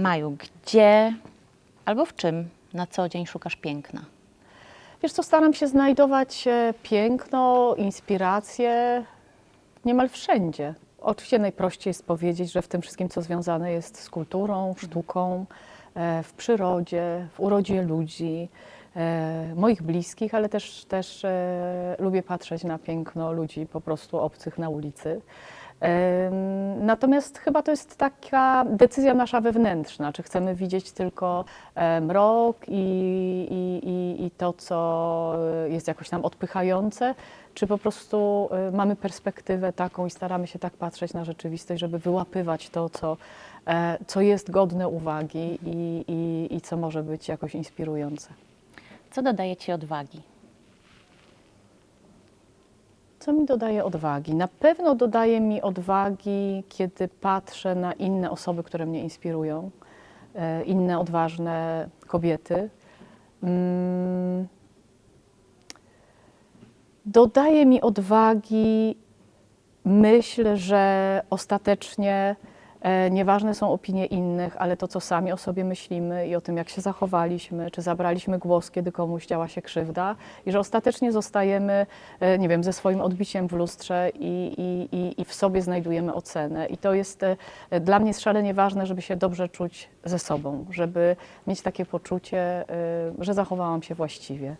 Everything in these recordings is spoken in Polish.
Maju, gdzie albo w czym na co dzień szukasz piękna? Wiesz co, staram się znajdować e, piękno, inspiracje niemal wszędzie. Oczywiście najprościej jest powiedzieć, że w tym wszystkim, co związane jest z kulturą, sztuką, e, w przyrodzie, w urodzie ludzi, moich bliskich, ale też, też e, lubię patrzeć na piękno ludzi po prostu obcych na ulicy. Em, Natomiast chyba to jest taka decyzja nasza wewnętrzna, czy chcemy widzieć tylko e, mrok i, i, i, to, co e, jest jakoś nam odpychające, czy po prostu e, mamy perspektywę taką i staramy się tak patrzeć na rzeczywistość, żeby wyłapywać to, co, e, co jest godne uwagi i, i, i co może być jakoś inspirujące. Co dodaje ci odwagi? Co mi dodaje odwagi? Na pewno dodaje mi odwagi, kiedy patrzę na inne osoby, które mnie inspirują, e, inne odważne kobiety. Mm. Dodaje mi odwagi myśl, że ostatecznie nieważne są opinie innych, ale to, co sami o sobie myślimy i o tym, jak się zachowaliśmy, czy zabraliśmy głos, kiedy komuś działa się krzywda, i że ostatecznie zostajemy, e, nie wiem, ze swoim odbiciem w lustrze i, i, i, w sobie znajdujemy ocenę. I to jest e, dla mnie szalenie ważne, żeby się dobrze czuć ze sobą, żeby mieć takie poczucie, e, że zachowałam się właściwie.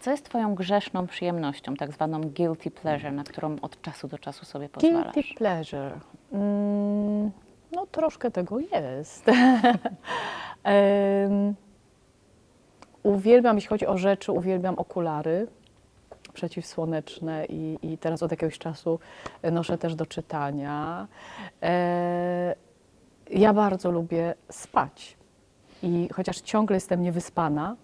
Co jest twoją grzeszną przyjemnością, tak zwaną guilty pleasure, na którą od czasu do czasu sobie pozwalasz? Guilty pleasure. Mm, no troszkę tego jest. Em, uwielbiam, jeśli chodzi o rzeczy, uwielbiam okulary przeciwsłoneczne i, i teraz od jakiegoś czasu noszę też do czytania. E, ja bardzo lubię spać i chociaż ciągle jestem niewyspana,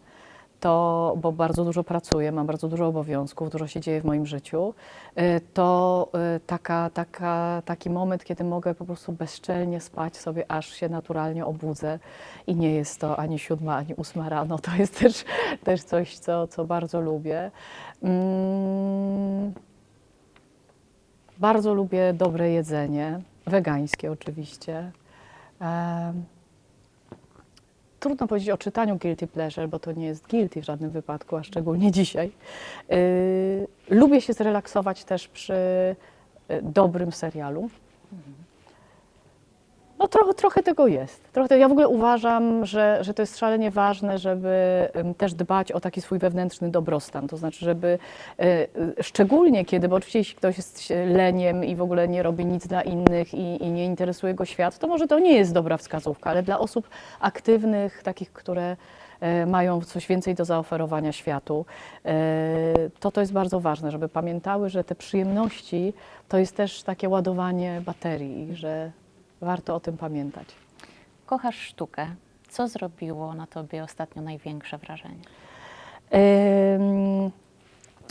to, bo bardzo dużo pracuję, mam bardzo dużo obowiązków, dużo się dzieje w moim życiu, y, to y, taka, taka, taki moment, kiedy mogę po prostu bezczelnie spać sobie, aż się naturalnie obudzę i nie jest to ani siódma, ani ósma rano, to jest też, też coś, co, co bardzo lubię. Mm, bardzo lubię dobre jedzenie, wegańskie oczywiście. Em, Trudno powiedzieć o czytaniu guilty pleasure, bo to nie jest guilty w żadnym wypadku, a szczególnie dzisiaj. Yy, lubię się zrelaksować też przy y, dobrym serialu. No trochę, trochę tego jest. Trochę, ja w ogóle uważam, że, że to jest szalenie ważne, żeby też dbać o taki swój wewnętrzny dobrostan. To znaczy, żeby y, y, szczególnie kiedy, bo oczywiście jeśli ktoś jest leniem i w ogóle nie robi nic dla innych i, i nie interesuje go świat, to może to nie jest dobra wskazówka, ale dla osób aktywnych, takich, które e, mają coś więcej do zaoferowania światu, e, to to jest bardzo ważne, żeby pamiętały, że te przyjemności to jest też takie ładowanie baterii, że warto o tym pamiętać. Kochasz sztukę. Co zrobiło na tobie ostatnio największe wrażenie? Ym,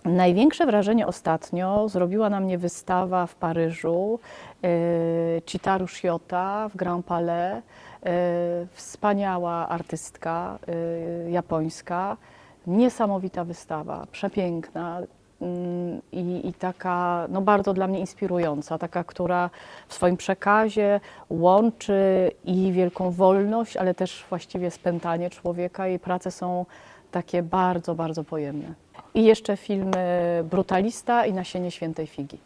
Największe wrażenie ostatnio zrobiła na mnie wystawa w Paryżu yy, Chitaru Shiota w Grand Palais. Yy, wspaniała artystka yy, japońska, niesamowita wystawa, przepiękna i, i taka no bardzo dla mnie inspirująca, taka, która w swoim przekazie łączy i wielką wolność, ale też właściwie spętanie człowieka. Jej prace są takie bardzo, bardzo pojemne. I jeszcze filmy Brutalista i Nasienie Świętej Figi.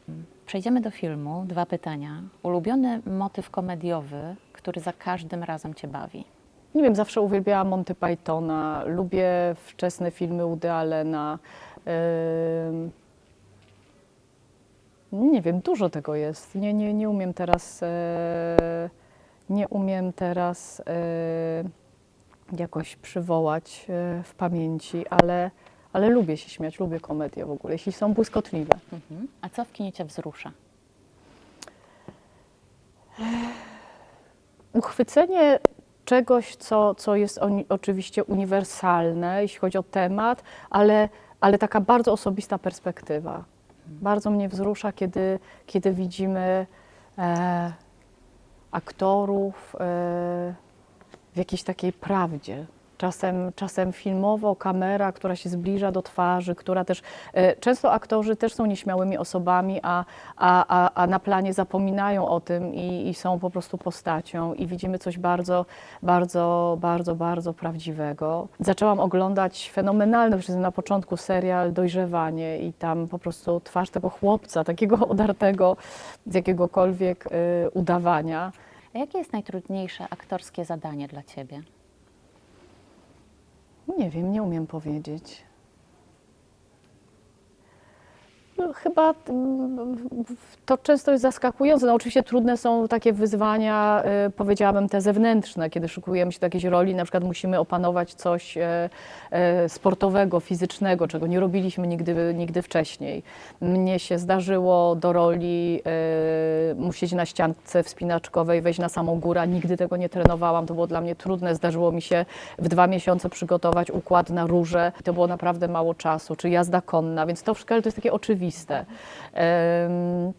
Przejdziemy do filmu. Dwa pytania. Ulubiony motyw komediowy, który za każdym razem cię bawi? Nie wiem, zawsze uwielbiałam Monty Pythona, lubię wczesne filmy Woody Allena. Nie wiem, dużo tego jest. Nie, nie, nie umiem teraz, e, nie umiem teraz e, jakoś przywołać e, w pamięci, ale, ale lubię się śmiać, lubię komedię w ogóle, jeśli są błyskotliwe. Mhm. A co w kinie cię wzrusza? uchwycenie czegoś, co, co jest oczywiście uniwersalne, jeśli chodzi o temat, ale, ale taka bardzo osobista perspektywa. Bardzo mnie wzrusza, kiedy, kiedy widzimy e, aktorów e, w jakiejś takiej prawdzie, Czasem, czasem filmowo, kamera, która się zbliża do twarzy, która też. e, Często aktorzy też są nieśmiałymi osobami, a, a, a, a na planie zapominają o tym i, i są po prostu postacią, i widzimy coś bardzo, bardzo, bardzo, bardzo prawdziwego. Zaczęłam oglądać fenomenalny już na początku serial Dojrzewanie, i tam po prostu twarz tego chłopca, takiego odartego z jakiegokolwiek e, udawania. A jakie jest najtrudniejsze aktorskie zadanie dla ciebie? Nie wiem, nie umiem powiedzieć. Chyba mm, to często jest zaskakujące. No, oczywiście trudne są takie wyzwania, y, powiedziałabym, te zewnętrzne, kiedy szykujemy się do jakiejś roli, na przykład musimy opanować coś e, e, sportowego, fizycznego, czego nie robiliśmy nigdy, nigdy wcześniej. Mnie się zdarzyło do roli e, musieć na ściance wspinaczkowej wejść na samą górę, nigdy tego nie trenowałam, to było dla mnie trudne. Zdarzyło mi się w dwa miesiące przygotować układ na róże. To było naprawdę mało czasu, czy jazda konna, więc to wszystko ale to jest takie oczywiste. Em,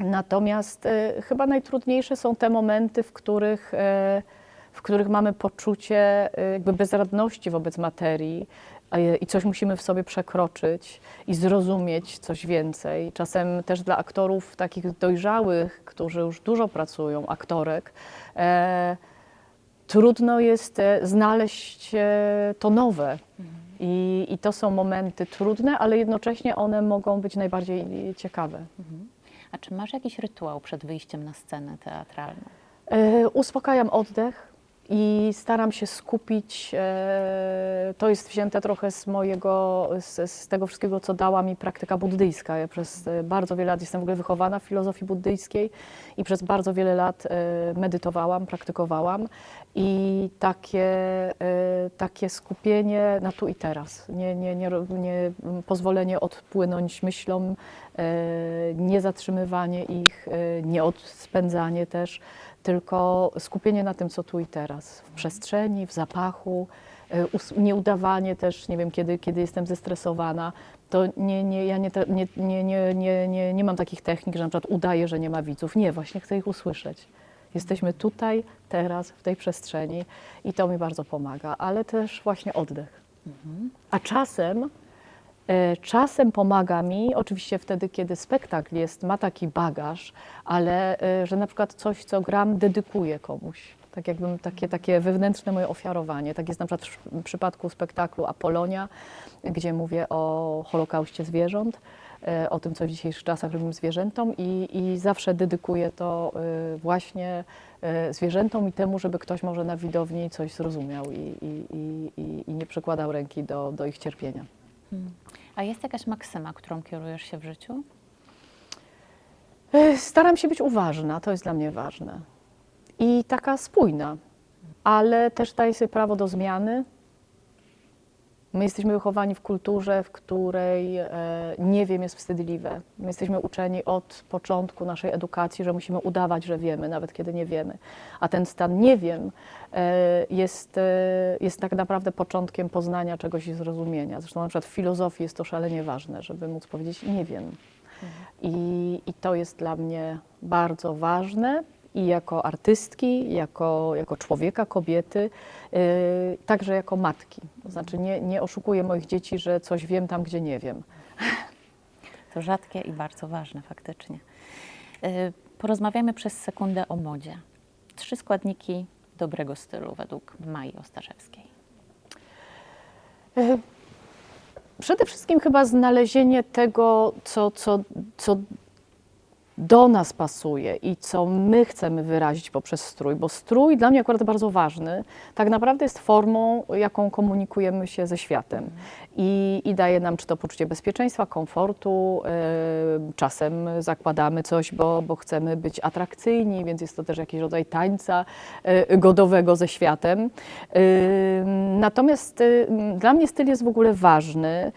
Natomiast e, chyba najtrudniejsze są te momenty, w których, e, w których mamy poczucie e, jakby bezradności wobec materii i coś musimy w sobie przekroczyć i zrozumieć coś więcej. Czasem też dla aktorów takich dojrzałych, którzy już dużo pracują, aktorek, e, trudno jest znaleźć to nowe. I, I to są momenty trudne, ale jednocześnie one mogą być najbardziej ciekawe. A czy masz jakiś rytuał przed wyjściem na scenę teatralną? E, Uspokajam oddech i staram się skupić. e, To jest wzięte trochę z mojego, z, z tego wszystkiego, co dała mi praktyka buddyjska. Ja przez e, bardzo wiele lat jestem w ogóle wychowana w filozofii buddyjskiej i przez bardzo wiele lat e, medytowałam, praktykowałam i takie, e, takie skupienie na tu i teraz. Nie, nie, nie, nie pozwolenie odpłynąć myślom, e, nie zatrzymywanie ich, e, nie odspędzanie też tylko skupienie na tym, co tu i teraz, w przestrzeni, w zapachu, e, nieudawanie też, nie wiem, kiedy, kiedy jestem zestresowana, to nie, nie, ja nie, nie, nie, nie, nie, nie mam takich technik, że na przykład udaję, że nie ma widzów. Nie, właśnie chcę ich usłyszeć. Jesteśmy tutaj, teraz, w tej przestrzeni i to mi bardzo pomaga, ale też właśnie oddech. A czasem E, Czasem pomaga mi, oczywiście wtedy, kiedy spektakl jest, ma taki bagaż, ale e, że na przykład coś, co gram, dedykuję komuś. Tak jakbym takie, takie wewnętrzne moje ofiarowanie. Tak jest na przykład w przypadku spektaklu Apolonia, gdzie mówię o Holokauście zwierząt, o tym, co w dzisiejszych czasach robimy zwierzętom i, i zawsze dedykuję to e, właśnie e, zwierzętom i temu, żeby ktoś może na widowni coś zrozumiał i, i, i, i- nie przykładał ręki do, do ich cierpienia. A jest jakaś maksyma, którą kierujesz się w życiu? E, Staram się być uważna, to jest dla mnie ważne. I taka spójna, ale też daję sobie prawo do zmiany. My jesteśmy wychowani w kulturze, w której e, nie wiem jest wstydliwe. My jesteśmy uczeni od początku naszej edukacji, że musimy udawać, że wiemy, nawet kiedy nie wiemy. A ten stan nie wiem e, jest, e, jest tak naprawdę początkiem poznania czegoś i zrozumienia. Zresztą na przykład w filozofii jest to szalenie ważne, żeby móc powiedzieć nie wiem. I, I to jest dla mnie bardzo ważne i jako artystki, jako, jako człowieka, kobiety, yy, także jako matki. To znaczy nie, nie oszukuję moich dzieci, że coś wiem tam, gdzie nie wiem. To rzadkie i bardzo ważne faktycznie. Y, Porozmawiamy przez sekundę o modzie. Trzy składniki dobrego stylu według Mai Ostaszewskiej. Yy, Przede wszystkim chyba znalezienie tego, co, co, co do nas pasuje i co my chcemy wyrazić poprzez strój, bo strój dla mnie akurat bardzo ważny, tak naprawdę jest formą, jaką komunikujemy się ze światem i, i daje nam czy to poczucie bezpieczeństwa, komfortu, yy, czasem zakładamy coś, bo, bo chcemy być atrakcyjni, więc jest to też jakiś rodzaj tańca yy, godowego ze światem. Yy, Natomiast dla mnie styl jest w ogóle ważny.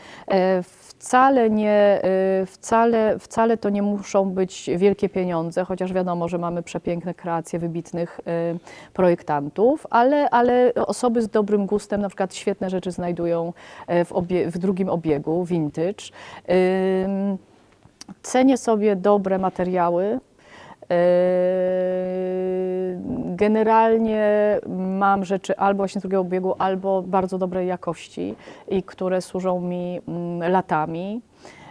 Wcale nie, y, wcale, wcale to nie muszą być wielkie pieniądze, chociaż wiadomo, że mamy przepiękne kreacje wybitnych y, projektantów, ale, ale osoby z dobrym gustem na przykład świetne rzeczy znajdują e, w, obie, w drugim obiegu, vintage. Cenię sobie dobre materiały. Generalnie mam rzeczy albo właśnie drugiego biegu, albo bardzo dobrej jakości i które służą mi mm, latami.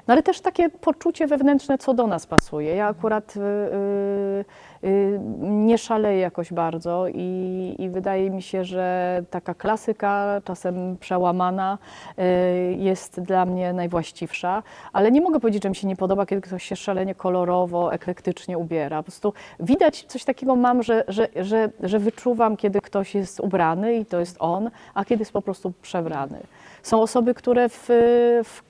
No ale też takie poczucie wewnętrzne, co do nas pasuje. Ja akurat y, y, y, nie szaleję jakoś bardzo i, i wydaje mi się, że taka klasyka, czasem przełamana, jest dla mnie najwłaściwsza. Ale nie mogę powiedzieć, że mi się nie podoba, kiedy ktoś się szalenie kolorowo, eklektycznie ubiera. Po prostu widać coś takiego mam, że, że, że, że wyczuwam, kiedy ktoś jest ubrany i to jest on, a kiedy jest po prostu przebrany. Są osoby, które w, w,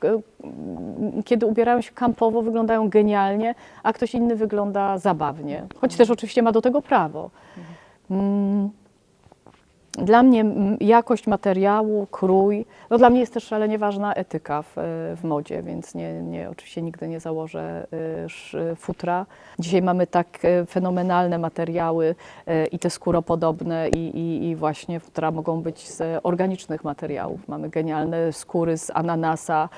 kiedy ubierają się kampowo, wyglądają genialnie, a ktoś inny wygląda zabawnie. Choć też oczywiście ma do tego prawo. Mm. Dla mnie jakość materiału, krój, no dla mnie jest też szalenie ważna etyka w, w modzie, więc nie, nie, oczywiście nigdy nie założę y, futra. Dzisiaj mamy tak y, fenomenalne materiały y, i te skóropodobne i, i, i właśnie futra mogą być z organicznych materiałów. Mamy genialne skóry z ananasa,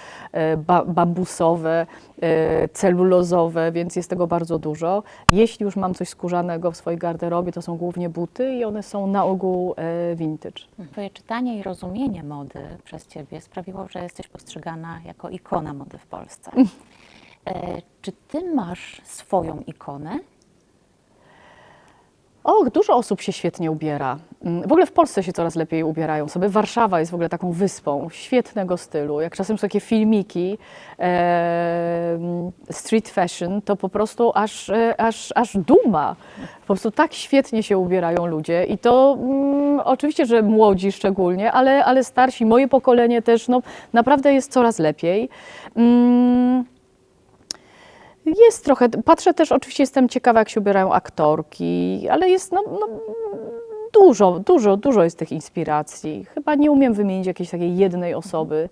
ba, bambusowe, celulozowe, więc jest tego bardzo dużo. Jeśli już mam coś skórzanego w swojej garderobie, to są głównie buty i one są na ogół vintage. Twoje czytanie i rozumienie mody przez Ciebie sprawiło, że jesteś postrzegana jako ikona mody w Polsce. E, czy Ty masz swoją ikonę? Och, dużo osób się świetnie ubiera. Mm, W ogóle w Polsce się coraz lepiej ubierają sobie. Warszawa jest w ogóle taką wyspą świetnego stylu. Jak czasem są takie filmiki e, street fashion, to po prostu aż, e, aż, aż duma. Po prostu tak świetnie się ubierają ludzie i to mm, oczywiście, że młodzi szczególnie, ale, ale starsi, moje pokolenie też, no naprawdę jest coraz lepiej. Mm, jest trochę, patrzę też, oczywiście jestem ciekawa, jak się ubierają aktorki, ale jest no, no, dużo, dużo, dużo jest tych inspiracji. Chyba nie umiem wymienić jakiejś takiej jednej osoby,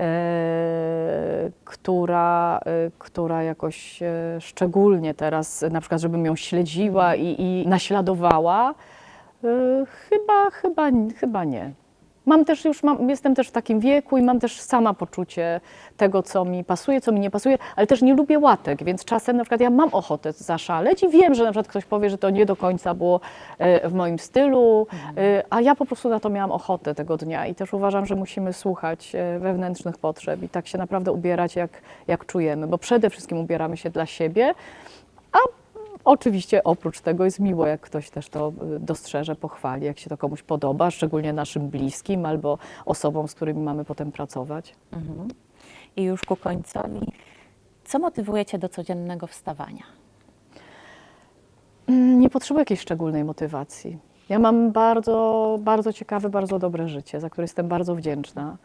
e, która, e, która jakoś e, szczególnie teraz, na przykład, żebym ją śledziła i, i naśladowała. E, chyba, chyba, chyba nie. Mam też już, mam, jestem też w takim wieku i mam też sama poczucie tego, co mi pasuje, co mi nie pasuje, ale też nie lubię łatek, więc czasem na przykład ja mam ochotę zaszaleć i wiem, że na przykład ktoś powie, że to nie do końca było e, w moim stylu, e, a ja po prostu na to miałam ochotę tego dnia i też uważam, że musimy słuchać e, wewnętrznych potrzeb i tak się naprawdę ubierać, jak, jak czujemy, bo przede wszystkim ubieramy się dla siebie, Oczywiście oprócz tego jest miło, jak ktoś też to y, dostrzeże, pochwali, jak się to komuś podoba, szczególnie naszym bliskim albo osobom, z którymi mamy potem pracować. Mhm. I już ku końcowi, co motywuje Cię do codziennego wstawania? Mm, Nie potrzebuję jakiejś szczególnej motywacji. Ja mam bardzo, bardzo ciekawe, bardzo dobre życie, za które jestem bardzo wdzięczna.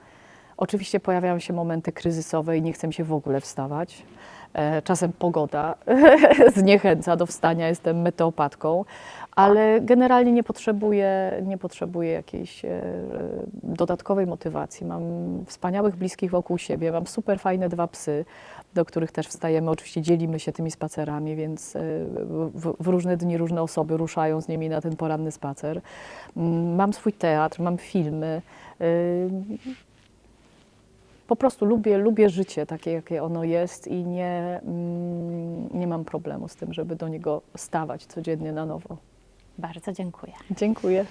Oczywiście pojawiają się momenty kryzysowe i nie chcę mi się w ogóle wstawać. E, Czasem pogoda zniechęca do wstania, jestem meteopatką, ale generalnie nie potrzebuję, nie potrzebuję jakiejś e, dodatkowej motywacji. Mam wspaniałych bliskich wokół siebie, mam super fajne dwa psy, do których też wstajemy. Oczywiście dzielimy się tymi spacerami, więc e, w, różne dni różne osoby ruszają z nimi na ten poranny spacer. Mm, Mam swój teatr, mam filmy. Po prostu lubię, lubię życie takie, jakie ono jest i nie, mm, nie mam problemu z tym, żeby do niego stawać codziennie na nowo. Bardzo dziękuję. Dziękuję.